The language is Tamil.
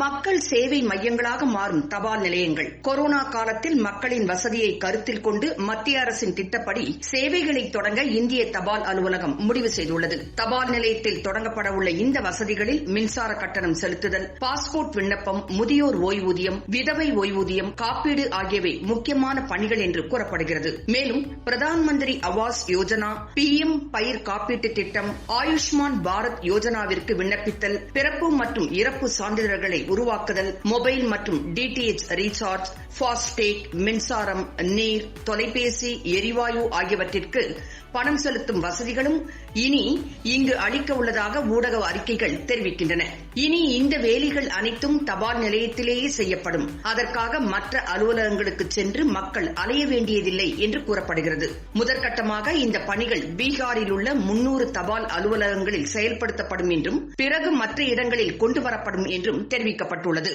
மக்கள் சேவை மையங்களாக மாறும் தபால் நிலையங்கள். கொரோனா காலத்தில் மக்களின் வசதியை கருத்தில் கொண்டு மத்திய அரசின் திட்டப்படி சேவைகளை தொடங்க இந்திய தபால் அலுவலகம் முடிவு செய்துள்ளது. தபால் நிலையத்தில் தொடங்கப்பட உள்ள இந்த வசதிகளில் மின்சார கட்டணம் செலுத்துதல் பாஸ்போர்ட் விண்ணப்பம் முதியோர் ஓய்வூதியம் விதவை ஓய்வூதியம் காப்பீடு ஆகியவை முக்கியமான பணிகள் என்று கூறப்படுகிறது. மேலும் பிரதான் மந்திரி ஆவாஸ் யோஜனா பி எம் பயிர் காப்பீட்டு திட்டம் ஆயுஷ்மான் பாரத் யோஜனாவிற்கு விண்ணப்பித்தல் பிறப்பு மற்றும் இறப்பு சான்றிதழ்களை உருவாக்குதல் மொபைல் மற்றும் டிடிஎச் ரீசார்ஜ் ஃபாஸ்டேக் மின்சாரம் நீர் தொலைபேசி எரிவாயு ஆகியவற்றிற்கு பணம் செலுத்தும் வசதிகளும் இனி இங்கு அளிக்க உள்ளதாக ஊடக அறிக்கைகள் தெரிவிக்கின்றன. இனி இந்த வேலைகள் அனைத்தும் தபால் நிலையத்திலேயே செய்யப்படும். அதற்காக மற்ற அலுவலகங்களுக்கு சென்று மக்கள் அலைய வேண்டியதில்லை என்று கூறப்படுகிறது. முதற்கட்டமாக இந்த பணிகள் பீகாரில் உள்ள முன்னூறு தபால் அலுவலகங்களில் செயல்படுத்தப்படும் என்றும் பிறகு மற்ற இடங்களில் கொண்டு வரப்படும் என்றும் தெரிவிக்கப்பட்டுள்ளது.